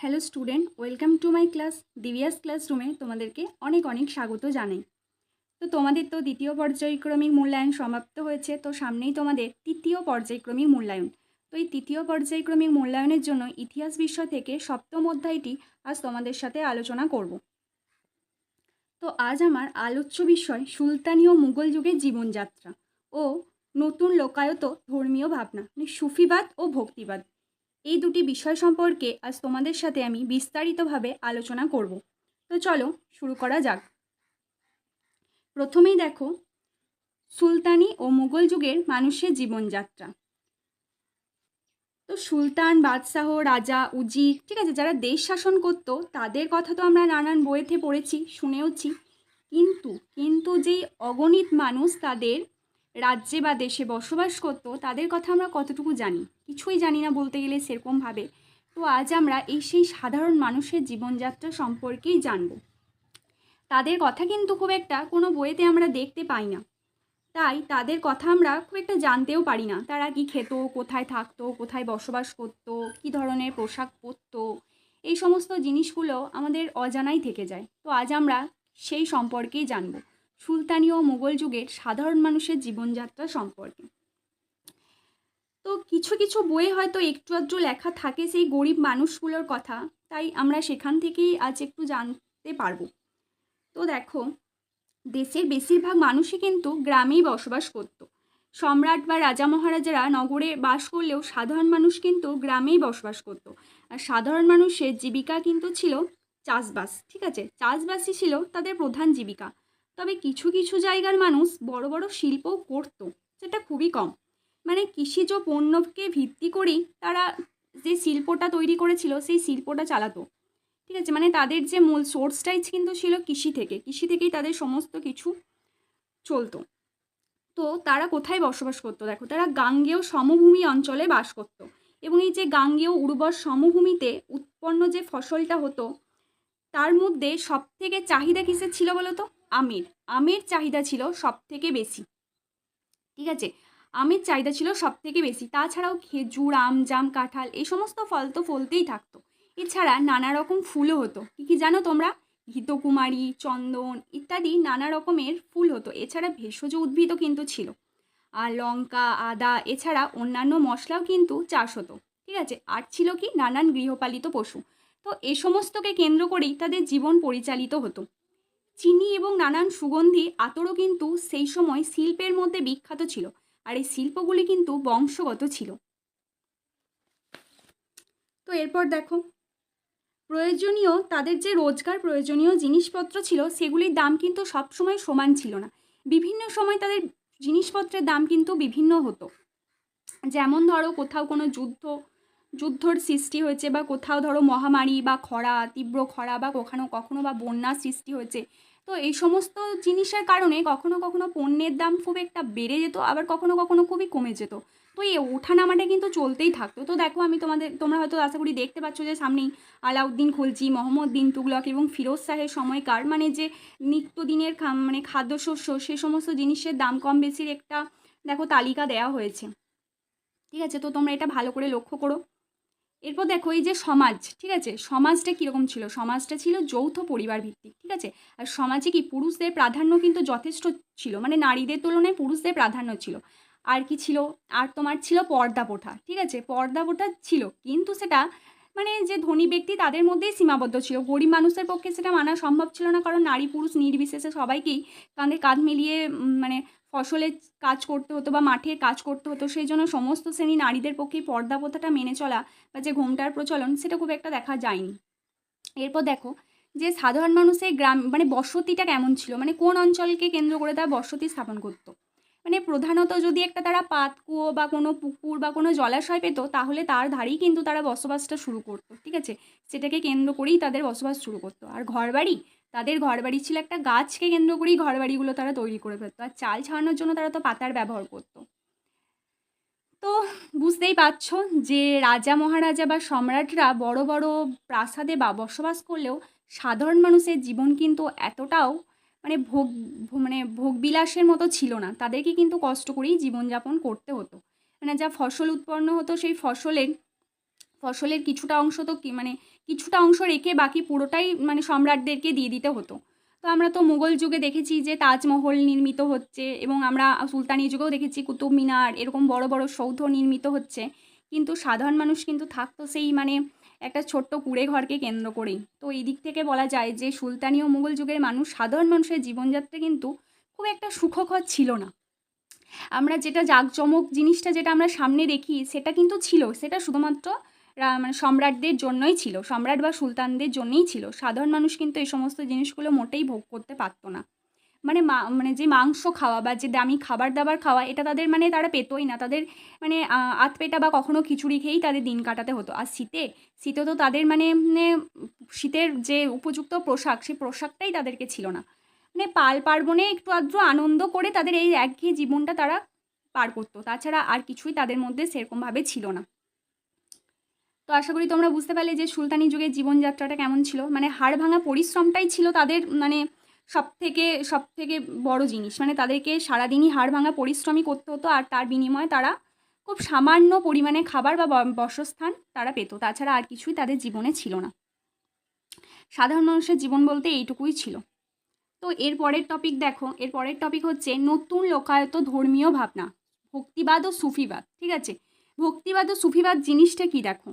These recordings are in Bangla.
Hello student welcome to my class দিবিয়াস ক্লাসরুমে তোমাদেরকে অনেক অনেক স্বাগত জানাই। তো তোমাদের তো দ্বিতীয় পর্যায়ক্রমিক মূল্যায়ন সমাপ্ত হয়েছে, তো সামনেই তোমাদের তৃতীয় পর্যায়ক্রমিক মূল্যায়ন। তো এই তৃতীয় পর্যায়ক্রমিক মূল্যায়নের জন্য ইতিহাস বিষয় থেকে সপ্তম অধ্যায়টি আজ তোমাদের সাথে আলোচনা করব। তো আজ আমার আলোচ্য বিষয়, সুলতানি ও মুঘল যুগের জীবনযাত্রা ও নতুন লোকায়ত ধর্মীয় ভাবনা মানে সুফিবাদ ও ভক্তিবাদ। এই দুটি বিষয় সম্পর্কে আজ তোমাদের সাথে আমি বিস্তারিতভাবে আলোচনা করব। তো চলো শুরু করা যাক। প্রথমেই দেখো, সুলতানি ও মুঘল যুগের মানুষের জীবনযাত্রা। তো সুলতান, বাদশাহ, রাজা, উজির, ঠিক আছে, যারা দেশ শাসন করতো, তাদের কথা তো আমরা নানান বইতে পড়েছি, শুনেওছি। কিন্তু কিন্তু যেই অগণিত মানুষ তাদের রাজ্যে বা দেশে বসবাস করতো, তাদের কথা আমরা কতটুকু জানি? কিছুই জানি না বলতে গেলে সেরকমভাবে। তো আজ আমরা এই সেই সাধারণ মানুষের জীবনযাত্রা সম্পর্কেই জানব। তাদের কথা কিন্তু খুব একটা কোনো বইতে আমরা দেখতে পাই না। তাই তাদের কথা আমরা খুব একটা জানতেও পারি না। তারা কি খেত, কোথায় থাকতো, কোথায় বসবাস করতো, কী ধরনের পোশাক পরতো, এই সমস্ত জিনিসগুলো আমাদের অজানাই থেকে যায়। তো আজ আমরা সেই সম্পর্কেই জানব। সুলতানি ও মোগল যুগের সাধারণ মানুষের জীবনযাত্রা সম্পর্কে। তো কিছু কিছু বইয়ে হয়তো একটু আধটু লেখা থাকে সেই গরিব মানুষগুলোর কথা, তাই আমরা সেখান থেকেই আজ একটু জানতে পারব। তো দেখো, দেশের বেশিরভাগ মানুষই কিন্তু গ্রামেই বসবাস করত। সম্রাট বা রাজা মহারাজারা নগরে বাস করলেও সাধারণ মানুষ কিন্তু গ্রামেই বসবাস করত। আর সাধারণ মানুষের জীবিকা কিন্তু ছিল চাষবাস, ঠিক আছে? চাষবাসই ছিল তাদের প্রধান জীবিকা। তবে কিছু কিছু জায়গার মানুষ বড় বড় শিল্পও করতো, সেটা খুবই কম। মানে কৃষিজ পণ্যকে ভিত্তি করেই তারা যে শিল্পটা তৈরি করেছিল, সেই শিল্পটা চালাতো। ঠিক আছে? মানে তাদের যে মূল সোর্সটাই কিন্তু ছিল কৃষি থেকে। কৃষি থেকেই তাদের সমস্ত কিছু চলতো। তো তারা কোথায় বসবাস করতো? দেখো, তারা গাঙ্গেয় সমভূমি অঞ্চলে বাস করতো। এবং এই যে গাঙ্গেয় উর্বর সমভূমিতে উৎপন্ন যে ফসলটা হতো, তার মধ্যে সব থেকে চাহিদা কিসের ছিল বলো তো? আমের। আমের চাহিদা ছিল সব থেকে বেশি। ঠিক আছে? আমের চাহিদা ছিল সব থেকে বেশি। তাছাড়াও খেজুর, আম, জাম, কাঁঠাল, এই সমস্ত ফল তো ফলতেই থাকতো। এছাড়া নানা রকম ফুলও হতো। কী কী জানো তোমরা? ঘিতকুমারী, চন্দন ইত্যাদি নানা রকমের ফুল হতো। এছাড়া ভেষজ উদ্ভিদও কিন্তু ছিল। আর লঙ্কা, আদা এছাড়া অন্যান্য মশলাও কিন্তু চাষ হতো। ঠিক আছে? আর ছিল কি? নানান গৃহপালিত পশু। তো এ সমস্তকে কেন্দ্র করেই তাদের জীবন পরিচালিত হতো। চিনি এবং নানান সুগন্ধি আতরও কিন্তু সেই সময় শিল্পের মধ্যে বিখ্যাত ছিল আর এই শিল্পগুলি কিন্তু বংশগত ছিল। তো এরপর দেখো, প্রয়োজনীয় তাদের যে রোজগার প্রয়োজনীয় জিনিসপত্র ছিল সেগুলির দাম কিন্তু সবসময় সমান ছিল না। বিভিন্ন সময় তাদের জিনিসপত্রের দাম কিন্তু বিভিন্ন হতো। যেমন ধরো, কোথাও কোনো যুদ্ধ, যুদ্ধর সৃষ্টি হয়েছে বা কোথাও ধরো মহামারী বা খরা, তীব্র খরা বা কখনো কখনো বা বন্যার সৃষ্টি হয়েছে তো এই সমস্ত জিনিসের কারণে কখনো কখনো পণ্যের দাম খুব একটা বেড়ে যেত, আবার কখনো কখনো খুবই কমে যেত। তো এই ওঠানামাটা কিন্তু চলতেই থাকতো। তো দেখো আমি তোমাদের, তোমরা হয়তো আশা করি দেখতে পাচ্ছ যে সামনেই আলাউদ্দিন খলজি মোহাম্মদ বিন তুগলক এবং ফিরোজ শাহের সময়কার মানে যে নিত্যদিনের মানে খাদ্যশস্য, সে সমস্ত জিনিসের দাম কম বেশির একটা, দেখো তালিকা দেওয়া হয়েছে। ঠিক আছে? তো তোমরা এটা ভালো করে লক্ষ্য করো। এরপর দেখো এই যে সমাজ, ঠিক আছে? সমাজটা কীরকম ছিল? সমাজটা ছিল যৌথ পরিবার ভিত্তিক ঠিক আছে? আর সমাজে কি পুরুষদের প্রাধান্য কিন্তু যথেষ্ট ছিল? মানে নারীদের তুলনায় পুরুষদের প্রাধান্য ছিল। আর কি ছিল? আর তোমার ছিল পর্দা প্রথা ঠিক আছে? পর্দা প্রথা ছিল। কিন্তু সেটা মানে যে ধনী ব্যক্তি তাদের মধ্যেই সীমাবদ্ধ ছিল। গরিব মানুষের পক্ষে সেটা মানা সম্ভব ছিল না। কারণ নারী পুরুষ নির্বিশেষে সবাইকেই কাঁধে কাঁধ মিলিয়ে মানে ফসলের কাজ করতে হতো বা মাঠের কাজ করতে হতো, সেই জন্য সমস্ত শ্রেণি নারীদের পক্ষে পর্দা প্রথাটা মেনে চলা বা যে ঘোমটার প্রচলন, সেটা খুব একটা দেখা যায়নি। এরপর দেখো যে সাধারণ মানুষের গ্রাম মানে বসতিটা কেমন ছিল? মানে কোন অঞ্চলকে কেন্দ্র করে তারা বসতি স্থাপন করতো? মানে প্রধানত যদি একটা তারা পাত কুয়ো বা কোনো পুকুর বা কোনো জলাশয় পেতো, তাহলে তার ধারেই কিন্তু তারা বসবাসটা শুরু করতো, ঠিক আছে? সেটাকে কেন্দ্র করেই তাদের বসবাস শুরু করতো। আর ঘরবাড়ি তাদের ঘরবাড়ি ছিল একটা গাছকে কেন্দ্র করেই ঘরবাড়িগুলো তারা তৈরি করে ফেলতো আর চাল ছাড়ানোর জন্য তারা তো পাতার ব্যবহার করতো। তো বুঝতেই পারছ যে রাজা মহারাজা বা সম্রাটরা বড় বড় প্রাসাদে বা বসবাস করলেও সাধারণ মানুষের জীবন কিন্তু এতটাও মানে ভোগ মানে ভোগবিলাসের মতো ছিল না। তাদেরকে কিন্তু কষ্ট করেই জীবনযাপন করতে হতো। মানে যা ফসল উৎপন্ন হতো সেই ফসলের ফসলের কিছুটা অংশ তো কি মানে কিছুটা অংশ রেখে বাকি পুরোটাই মানে সম্রাটদেরকে দিয়ে দিতে হতো। তো আমরা তো মুঘল যুগে দেখেছি যে তাজমহল নির্মিত হচ্ছে এবং আমরা সুলতানি যুগেও দেখেছি কুতুব মিনার, এরকম বড় বড় সৌধ নির্মিত হচ্ছে। কিন্তু সাধারণ মানুষ কিন্তু থাকতো সেই মানে একটা ছোট্ট কুড়ে ঘরকে কেন্দ্র করেই। তো এই দিক থেকে বলা যায় যে সুলতানি ও মুঘল যুগের মানুষ, সাধারণ মানুষের জীবনযাত্রা কিন্তু খুব একটা সুখকর ছিল না। আমরা যেটা জাঁকজমক জিনিসটা যেটা আমরা সামনে দেখি, সেটা কিন্তু ছিল, সেটা শুধুমাত্র মানে সম্রাটদের জন্যই ছিল সম্রাট বা সুলতানদের জন্যই ছিল। সাধারণ মানুষ কিন্তু এই সমস্ত জিনিসগুলো মোটেই ভোগ করতে পারতো না। মানে মা মানে যে মাংস খাওয়া বা যে দামি খাবার দাবার খাওয়া এটা তাদের মানে তারা পেতোই না। তাদের মানে আহ, আধপেটা বা কখনো খিচুড়ি খেয়েই তাদের দিন কাটাতে হতো। আর শীতে শীতে তো তাদের মানে মানে শীতের যে উপযুক্ত পোশাক সেই পোশাকটাই তাদেরকে ছিল না। মানে পাল পার্বণে একটু আধটু আনন্দ করে তাদের এই একঘেয়ে জীবনটা তারা পার করতো। তাছাড়া আর কিছুই তাদের মধ্যে সেরকমভাবে ছিল না। তো আশা করি তোমরা বুঝতে পারলে যে সুলতানি যুগের জীবনযাত্রাটা কেমন ছিল। মানে হাড় ভাঙা পরিশ্রমটাই ছিল তাদের মানে সব থেকে সব থেকে বড় জিনিস। মানে তাদেরকে সারাদিনই হাড় ভাঙা পরিশ্রমই করতে হতো আর তার বিনিময়ে তারা খুব সামান্য পরিমাণে খাবার বা বাসস্থান তারা পেত। তাছাড়া আর কিছুই তাদের জীবনে ছিল না। সাধারণ মানুষের জীবন বলতে এইটুকুই ছিল। তো এর পরের টপিক দেখো। এর পরের টপিক হচ্ছে নতুন লোকায়ত ধর্মীয় ভাবনা। ভক্তিবাদ ও সুফিবাদ, ঠিক আছে? ভক্তিবাদ ও সুফিবাদ জিনিসটা কি দেখো?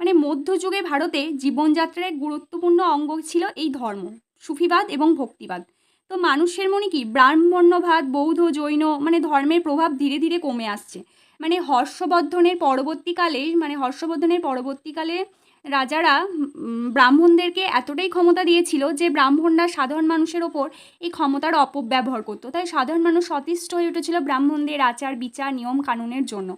মানে মধ্যযুগে ভারতে জীবনযাত্রার গুরুত্বপূর্ণ অঙ্গ ছিল এই ধর্ম, সুফিবাদ এবং ভক্তিবাদ। তো মানুষের মনে কি ব্রাহ্মণ্যবাদ, বৌদ্ধ, জৈন মানে ধর্মের প্রভাব ধীরে ধীরে কমে আসছে। মানে হর্ষবর্ধনের পরবর্তীকালে মানে হর্ষবর্ধনের পরবর্তীকালে রাজারা ব্রাহ্মণদেরকে এতটাই ক্ষমতা দিয়েছিল যে ব্রাহ্মণরা সাধারণ মানুষের ওপর এই ক্ষমতার অপব্যবহার করতো। তাই সাধারণ মানুষ সতিষ্ঠ হয়ে উঠেছিল ব্রাহ্মণদের আচার বিচার নিয়ম কানুনের জন্য।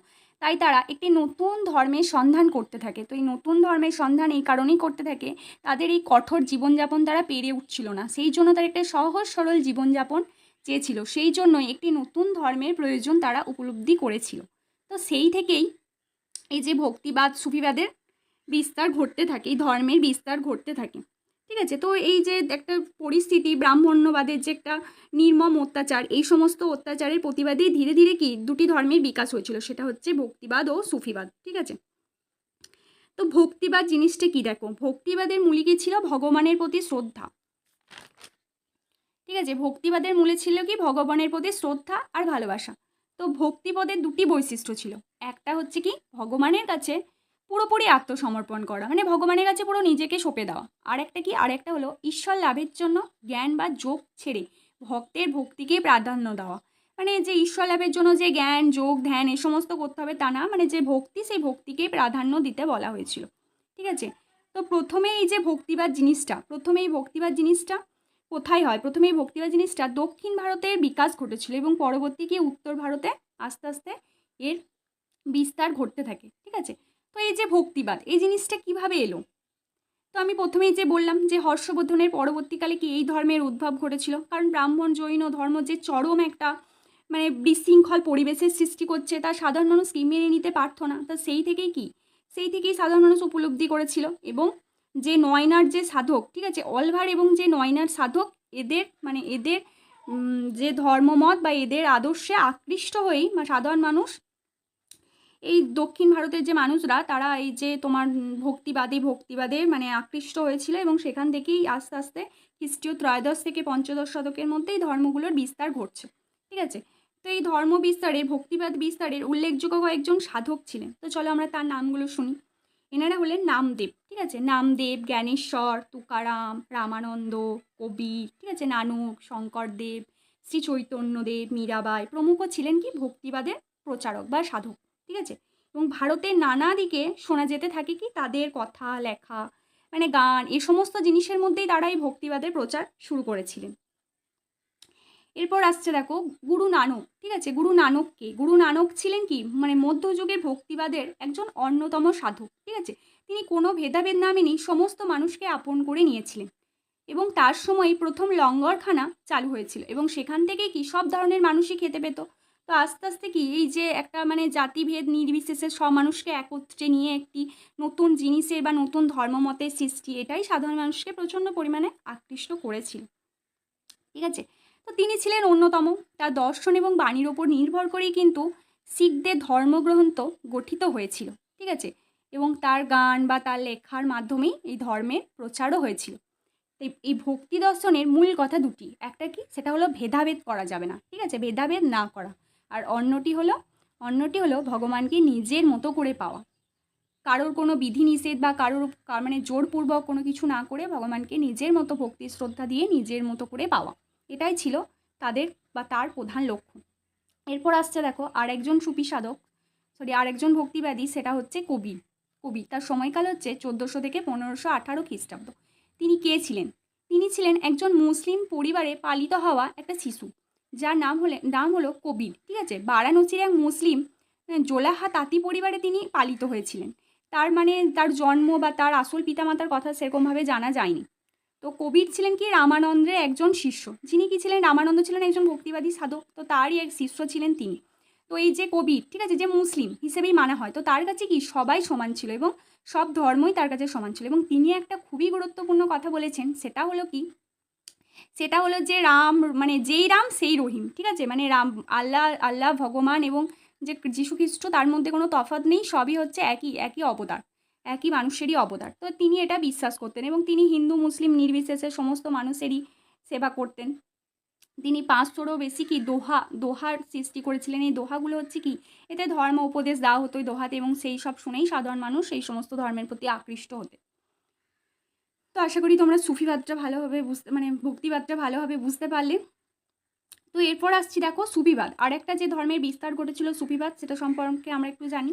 তাই তারা একটি নতুন ধর্মের সন্ধান করতে থাকে। তো এই নতুন ধর্মের সন্ধান এই কারণেই করতে থাকে, তাদের এই কঠোর জীবনযাপন তারা পেরে উঠছিল না। সেই জন্য তারা একটা সহজ সরল জীবনযাপন চেয়েছিল সেই জন্যই একটি নতুন ধর্মের প্রয়োজন তারা উপলব্ধি করেছিল। তো সেই থেকেই এই যে ভক্তিবাদ, সুফিবাদের বিস্তার ঘটতে থাকে, এই ধর্মের বিস্তার ঘটতে থাকে। ঠিক আছে? তো এই যে একটা পরিস্থিতি, ব্রাহ্মণ্যবাদের যে একটা নির্মম অত্যাচার, এই সমস্ত অত্যাচারের প্রতিবাদেই ধীরে ধীরে কি দুটি ধর্মের বিকাশ হয়েছিল, সেটা হচ্ছে ভক্তিবাদ ও সুফিবাদ, ঠিক আছে? তো ভক্তিবাদ জিনিসটা কি দেখো? ভক্তিবাদের মূলে কি ছিল? ভগবানের প্রতি শ্রদ্ধা। ঠিক আছে? ভক্তিবাদের মূলে ছিল কি? ভগবানের প্রতি শ্রদ্ধা আর ভালোবাসা। তো ভক্তিপদের দুটি বৈশিষ্ট্য ছিল। একটা হচ্ছে কি? ভগবানের কাছে পুরোপুরি আত্মসমর্পণ করা। মানে ভগবানের কাছে পুরো নিজেকে সঁপে দেওয়া। আর একটা কি? আর একটা হলো, ঈশ্বর লাভের জন্য জ্ঞান বা যোগ ছেড়ে ভক্তের ভক্তিকে প্রাধান্য দেওয়া। মানে যে ঈশ্বর লাভের জন্য যে জ্ঞান, যোগ, ধ্যান এ সমস্ত করতে হবে তা না মানে যে ভক্তি সেই ভক্তিকে প্রাধান্য দিতে বলা হয়েছিল। ঠিক আছে? তো প্রথমে এই যে ভক্তিবাদ জিনিসটা, প্রথমে এই ভক্তিবাদ জিনিসটা কোথায় হয়? প্রথমে এই ভক্তিবাদ জিনিসটা দক্ষিণ ভারতের বিকাশ ঘটেছিল এবং পরবর্তী গিয়ে উত্তর ভারতে আস্তে আস্তে এর বিস্তার ঘটতে থাকে। ঠিক আছে? তো এই যে ভক্তিবাদ, এই জিনিসটা কীভাবে এলো? তো আমি প্রথমেই যে বললাম যে হর্ষবর্ধনের পরবর্তীকালে কি এই ধর্মের উদ্ভব ঘটেছিল? কারণ ব্রাহ্মণ, জৈন ধর্ম যে চরম একটা মানে বিশৃঙ্খল পরিবেশের সৃষ্টি করছে, তা সাধারণ মানুষ কি মেনে নিতে পারতো না? তা সেই থেকেই কি? সেই থেকেই সাধারণ মানুষ উপলব্ধি করেছিল এবং যে নয়নার যে সাধক, ঠিক আছে, অলভার এবং যে নয়নার সাধক, এদের মানে এদের যে ধর্মমত বা এদের আদর্শে আকৃষ্ট হয়েই সাধারণ মানুষ এই দক্ষিণ ভারতের যে মানুষরা, তারা এই যে তোমার ভক্তিবাদী ভক্তিবাদে মানে আকৃষ্ট হয়েছিল এবং সেখান থেকেই আস্তে আস্তে খ্রিস্টীয় ত্রয়োদশ থেকে পঞ্চদশ শতকের মধ্যে এই ধর্মগুলোর বিস্তার ঘটছে, ঠিক আছে? তো এই ধর্ম বিস্তারের, ভক্তিবাদ বিস্তারের উল্লেখযোগ্য কয়েকজন সাধক ছিলেন। তো চলো আমরা তার নামগুলো শুনি। এনারা হলেন নামদেব, ঠিক আছে? নামদেব, জ্ঞানেশ্বর, তুকারাম, রামানন্দ কবির ঠিক আছে? নানক, শঙ্করদেব, শ্রী চৈতন্যদেব, মীরাবাই, প্রমুখ ছিলেন কি? ভক্তিবাদের প্রচারক বা সাধক। ঠিক আছে? এবং ভারতের নানা দিকে শোনা যেতে থাকে কি তাদের কথা, লেখা মানে গান, এ সমস্ত জিনিসের মধ্যেই তারা এই ভক্তিবাদের প্রচার শুরু করেছিলেন। এরপর আসছে দেখো গুরু নানক, ঠিক আছে? গুরু নানক কে গুরু নানক ছিলেন কি? মানে মধ্যযুগের ভক্তিবাদের একজন অন্যতম সাধক, ঠিক আছে? তিনি কোনো ভেদাভেদ না মেনেই সমস্ত মানুষকে আপন করে নিয়েছিলেন। এবং তার সময় প্রথম লঙ্গরখানা চালু হয়েছিল এবং সেখান থেকে কি সব ধরনের মানুষই খেতে পেত? তো আস্তে আস্তে কি এই যে একটা মানে জাতিভেদ নির্বিশেষে সব মানুষকে একত্রে নিয়ে একটি নতুন জিনিসের বা নতুন ধর্মমতের সৃষ্টি, এটাই সাধারণ মানুষকে প্রচণ্ড পরিমাণে আকৃষ্ট করেছিল। ঠিক আছে? তো তিনি ছিলেন অন্যতম। তার দর্শন এবং বাণীর ওপর নির্ভর করেই কিন্তু শিখদের ধর্মগ্রন্থ গঠিত হয়েছিল। ঠিক আছে? এবং তার গান বা তার লেখার মাধ্যমেই এই ধর্মের প্রচারও হয়েছিল। এই ভক্তি দর্শনের মূল কথা দুটি। একটা কি? সেটা হলো ভেদাভেদ করা যাবে না। ঠিক আছে? ভেদাভেদ না করা। আর অন্যটি হলো অন্যটি হলো ভগবানকে নিজের মতো করে পাওয়া। কারোর কোনো বিধিনিষেধ বা কারোর মানে জোরপূর্বক কোনো কিছু না করে ভগবানকে নিজের মতো ভক্তি শ্রদ্ধা দিয়ে নিজের মতো করে পাওয়া। এটাই ছিল তাদের বা তার প্রধান লক্ষ্য। এরপর আসছে দেখো, আরেকজন সুফি সাধক সরি আরেকজন ভক্তিবাদী, সেটা হচ্ছে কবি। কবি, তার সময়কাল হচ্ছে চোদ্দোশো থেকে পনেরোশো আঠারো খ্রিস্টাব্দ। তিনি কে ছিলেন? তিনি ছিলেন একজন মুসলিম পরিবারে পালিত হওয়া একটা শিশু। যার নাম হলে, নাম হলো কবির, ঠিক আছে? বারাণসীর এক মুসলিম জোলাহা তাঁতি পরিবারে তিনি পালিত হয়েছিলেন। তার মানে তার জন্ম বা তার আসল পিতামাতার কথা সেরকমভাবে জানা যায়নি। তো কবির ছিলেন কি? রামানন্দের একজন শিষ্য। যিনি কি ছিলেন? রামানন্দ ছিলেন একজন ভক্তিবাদী সাধক। তো তারই এক শিষ্য ছিলেন তিনি। তো এই যে কবির, ঠিক আছে? যে মুসলিম হিসেবেই মানা হয়। তো তার কাছে কি সবাই সমান ছিল এবং সব ধর্মই তার কাছে সমান ছিল এবং তিনি একটা খুবই গুরুত্বপূর্ণ কথা বলেছেন, সেটা হলো কি? সেটা হলো যে রাম মানে যেই রাম সেই রহিম, ঠিক আছে? মানে রাম, আল্লাহ আল্লাহ, ভগবান এবং যে যীশু খ্রিস্ট তার মধ্যে কোনো তফাৎ নেই, সবই হচ্ছে একই একই অবতার, একই মানুষেরই অবতার। তো তিনি এটা বিশ্বাস করতেন এবং তিনি হিন্দু, মুসলিম, নির্বিশেষে সমস্ত মানুষেরই সেবা করতেন। তিনি পাঁচশোরও বেশি কি দোহা, দোহার সৃষ্টি করেছিলেন। এই দোহাগুলো হচ্ছে কি? এতে ধর্ম উপদেশ দেওয়া হতো দোহাতে এবং সেই সব শুনেই সাধারণ মানুষ সেই সমস্ত ধর্মের প্রতি আকৃষ্ট হতে তো আশা করি তোমরা সুফিবাদটা ভালোভাবে বুঝতে মানে ভক্তিবাদটা ভালোভাবে বুঝতে পারলে। তো এরপর আসছি দেখো সুফিবাদ। আর একটা যে ধর্মের বিস্তার ঘটেছিল সুফিবাদ, সেটা সম্পর্কে আমরা একটু জানি।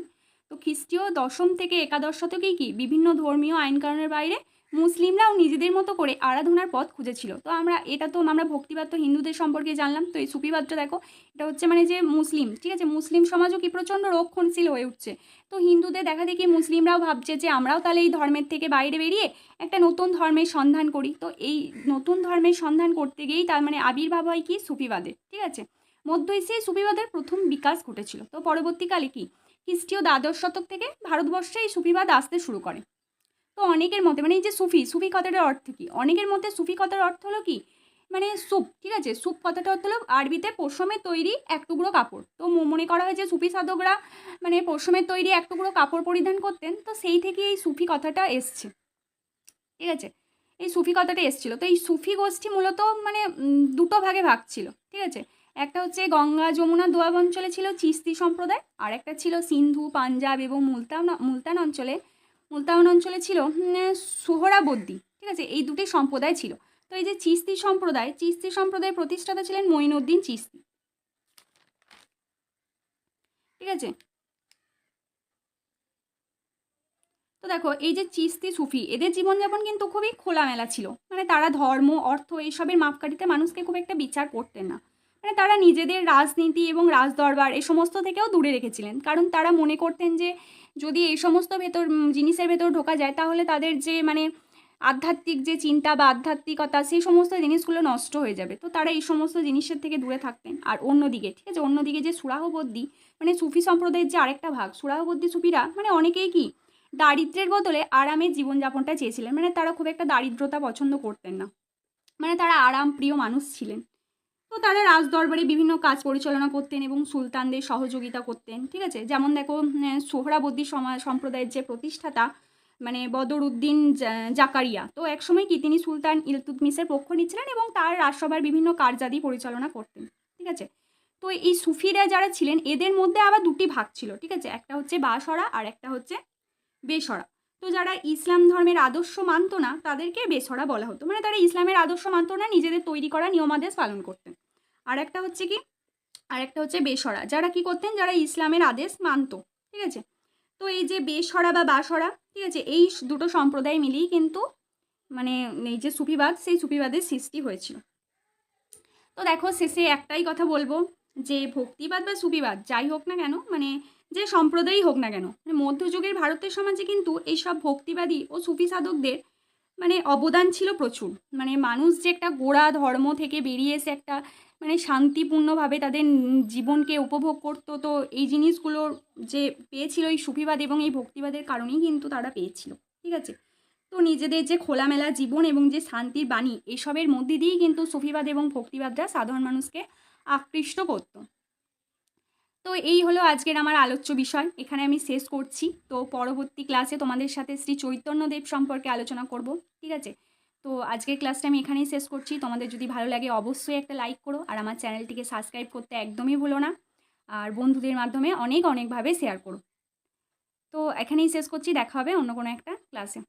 তো খ্রিস্টীয় দশম থেকে একাদশ শতকেই কি? বিভিন্ন ধর্মীয় আইনকানুনের বাইরে মুসলিমরাও নিজেদের মতো করে আরাধনার পথ খুঁজেছিল। তো আমরা, এটা তো আমরা ভক্তিবাদ তো হিন্দুদের সম্পর্কে জানলাম। তো এই সুফিবাদটা দেখো, এটা হচ্ছে মানে যে মুসলিম, ঠিক আছে? মুসলিম সমাজও কি প্রচণ্ড রক্ষণশীল হয়ে উঠছে। তো হিন্দুদের দেখা দেখি মুসলিমরাও ভাবছে যে আমরাও তাহলে এই ধর্মের থেকে বাইরে বেরিয়ে একটা নতুন ধর্মের সন্ধান করি। তো এই নতুন ধর্মের সন্ধান করতে গিয়েই তার মানে আবির্ভাব হয় কি? সুফিবাদের ঠিক আছে? মধ্য এশিয়ায় সুফিবাদের প্রথম বিকাশ ঘটেছিল। তো পরবর্তীকালে কি? খ্রিস্টীয় দ্বাদশ শতক থেকে ভারতবর্ষে এই সুফিবাদ আসতে শুরু করে। তো অনেকের মতে মানে এই যে সুফি সুফি কথাটার অর্থ কী? অনেকের মতে সুফি কথার অর্থ হলো কি? মানে সুপ, ঠিক আছে? সুপ কথাটা অর্থ হলো আরবিতে পশমের তৈরি এক টুকরো কাপড়। তো মনে করা হয় যে সুফি সাধকরা মানে পশমের তৈরি এক টুকরো কাপড় পরিধান করতেন, তো সেই থেকে এই সুফি কথাটা এসছে। ঠিক আছে? এই সুফি কথাটা এসছিল। তো এই সুফি গোষ্ঠী মূলত মানে দুটো ভাগে ভাগ ছিল। ঠিক আছে? একটা হচ্ছে গঙ্গা, যমুনা, দোয়াব অঞ্চলে ছিল চিস্তি সম্প্রদায় আর একটা ছিল সিন্ধু, পাঞ্জাব এবং মুলতান মুলতান অঞ্চলে মুলতান অঞ্চলে ছিল উম, সোহরাবর্দী ঠিক আছে? এই দুটি সম্প্রদায় ছিল। তো এই যে চিস্তি সম্প্রদায় চিস্তি সম্প্রদায়ের প্রতিষ্ঠাতা ছিলেন মঈনুদ্দিন চিস্তি। ঠিক আছে? তো দেখো এই যে চিস্তি সুফি এদের জীবনযাপন কিন্তু খুবই খোলামেলা ছিল। মানে তারা ধর্ম অর্থ এইসবের মাপকাঠিতে মানুষকে খুব একটা বিচার করতেন না। মানে তারা নিজেদের রাজনীতি এবং রাজদরবার এ সমস্ত থেকেও দূরে রেখেছিলেন। কারণ তারা মনে করতেন যে, যদি এই সমস্ত ভেতর জিনিসের ভেতর ঢোকা যায়, তাহলে তাদের যে মানে আধ্যাত্মিক যে চিন্তা বা আধ্যাত্মিকতা, সেই সমস্ত জিনিসগুলো নষ্ট হয়ে যাবে। তো তারা এই সমস্ত জিনিসের থেকে দূরে থাকতেন। আর অন্যদিকে, ঠিক আছে, অন্যদিকে যে সুরাহবদ্দী মানে সুফি সম্প্রদায়ের যে আরেকটা ভাগ, সুরাহবদ্দী সুফিরা মানে অনেকেই কি দারিদ্র্যের বদলে আরামের জীবনযাপনটা চেয়েছিলেন। মানে তারা খুব একটা দারিদ্রতা পছন্দ করতেন না। মানে তারা আরাম প্রিয় মানুষ ছিলেন। তো তারা রাজদরবারে বিভিন্ন কাজ পরিচালনা করতেন এবং সুলতানদের সহযোগিতা করতেন, ঠিক আছে? যেমন দেখো সোহরাবর্দী সমা- সম্প্রদায়ের যে প্রতিষ্ঠাতা মানে বদরুদ্দিন জা- জাকারিয়া, তো একসময় কি তিনি সুলতান ইলতুতমিসের পক্ষ নিচ্ছিলেন এবং তার রাজসভার বিভিন্ন কার্যাদি পরিচালনা করতেন, ঠিক আছে? তো এই সুফিরা যারা ছিলেন, এদের মধ্যে আবার দুটি ভাগ ছিল, ঠিক আছে? একটা হচ্ছে বাসরা আর একটা হচ্ছে বেসরা। তো যারা ইসলাম ধর্মের আদর্শ মানত না, তাদেরকে বেসরা বলা হতো। মানে তারা ইসলামের আদর্শ মানতো না, নিজেদের তৈরি করা নিয়মাদেশ পালন করতেন। আর একটা হচ্ছে কি? আর একটা হচ্ছে বেসরা যারা কি করতেন? যারা ইসলামের আদেশ মানত, ঠিক আছে? তো এই যে বেসরা বা বাসরা ঠিক আছে? এই দুটো সম্প্রদায় মিলিয়েই কিন্তু মানে এই যে সুফিবাদ, সেই সুফিবাদের সৃষ্টি হয়েছিল। তো দেখো, শেষে একটাই কথা বলব, যে ভক্তিবাদ বা সুফিবাদ, যাই হোক না কেন মানে যে সম্প্রদায়ই হোক না কেন মানে মধ্যযুগের ভারতের সমাজে কিন্তু এইসব ভক্তিবাদী ও সুফি সাধকদের মানে অবদান ছিল প্রচুর। মানে মানুষ যে একটা গোড়া ধর্ম থেকে বেরিয়ে এসে একটা মানে শান্তিপূর্ণভাবে তাদের জীবনকে উপভোগ করতো। তো এই জিনিসগুলোর যে পেয়েছিল এই সুফিবাদ এবং এই ভক্তিবাদের কারণেই কিন্তু তারা পেয়েছিল, ঠিক আছে? তো নিজেদের যে খোলামেলা জীবন এবং যে শান্তির বাণী, এসবের মধ্যে দিয়েই কিন্তু সুফিবাদ এবং ভক্তিবাদরা সাধারণ মানুষকে আকৃষ্ট করতো। তো এই হলো আজকের আমার আলোচ্য বিষয়। এখানে আমি শেষ করছি। তো পরবর্তী ক্লাসে তোমাদের সাথে শ্রী চৈতন্যদেব সম্পর্কে আলোচনা করব, ঠিক আছে? তো আজকের ক্লাসটা আমি এখানেই শেষ করছি। তোমাদের যদি ভালো লাগে অবশ্যই একটা লাইক করো আর আমার চ্যানেলটিকে সাবস্ক্রাইব করতে একদমই ভুলো না। আর বন্ধুদের মাধ্যমে অনেক অনেকভাবে শেয়ার করো। তো এখানেই শেষ করছি, দেখা হবে অন্য কোনো একটা ক্লাসে।